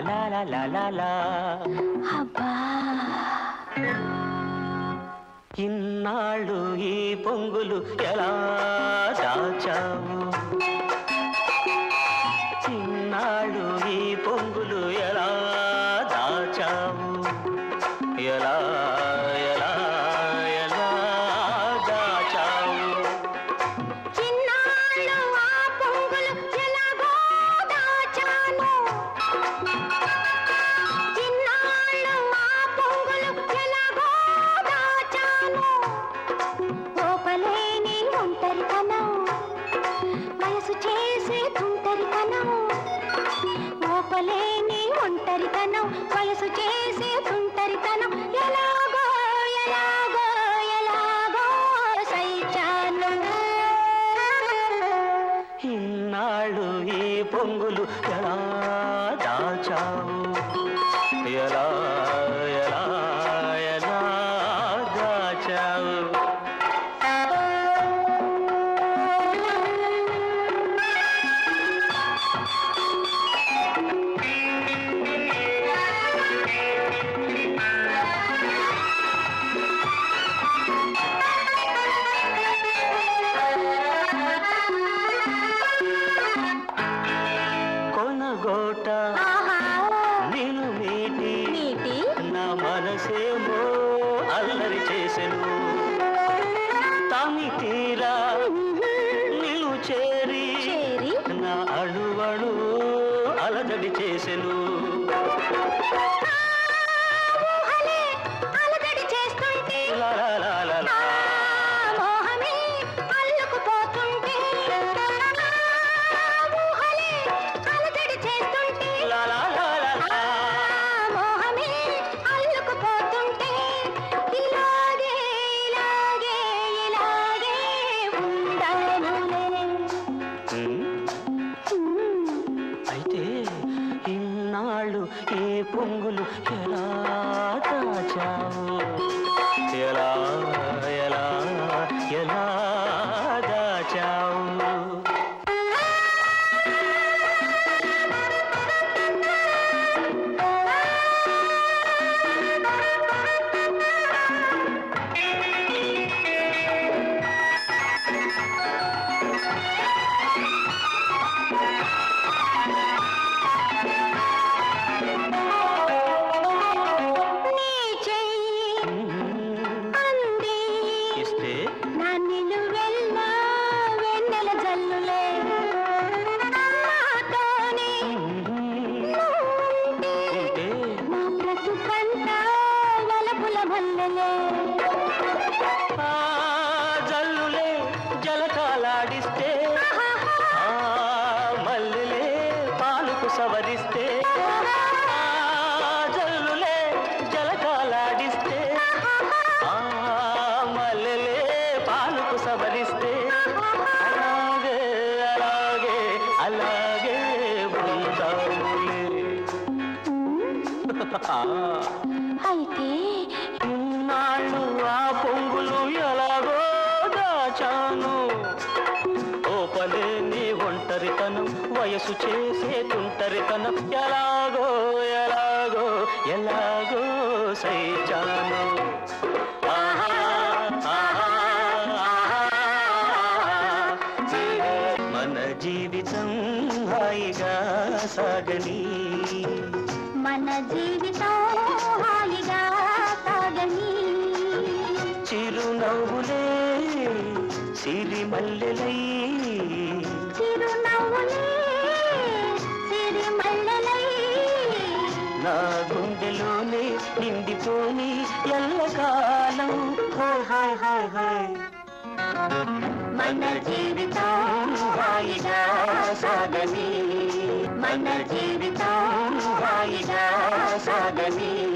లాలాలాలాలా అబ్బా. ఇన్నాళ్ళు ఈ పొంగులు ఎలా దాచావు? చిన్నాళ్ళు ఈ పొంగులు ఎలా దాచావు? తుంటరితనం ఓపలేని ఒంటరితనం వయసు చేసే తుంటరితనం ఎలాగో ఎలాగో ఎలాగో సైచాను ఇన్నాళ్ళు ఈ పొంగులు ఎలా దాచావు? ఎలా ఆహా. నేను మీటి నీటి నా మనసేమో అల్లరి చేసెను. తామి తీరా నిలు చేరి నా అణువణు అలజడి చేసెను. ఏ పొంగులు ఎలా దాచావు? ఎలా పాలుకు జల్లులే జలకాలాడిస్తే మల్లెలే పాలుకు సవరిస్తే అలాగే అలాగే అలాగే ఉందాములే అయితే ఒంటరితనం వయసు చేసే తుంటరితనం ఎలాగో ఎలాగో ఎలాగో సైచాను. మన జీవితం హాయిగా సాగని. మన జీవితం హాయిగా సాగని. చిరునవ్వులే చిరునవ్వులే సిరిమల్లెలై నా గుండెలోనే నిండిపోని ఎల్లకాలం. Hi hi hi hi. మన జీవితం హాయిగా సాగని. మన జీవితం హాయిగా సాగని.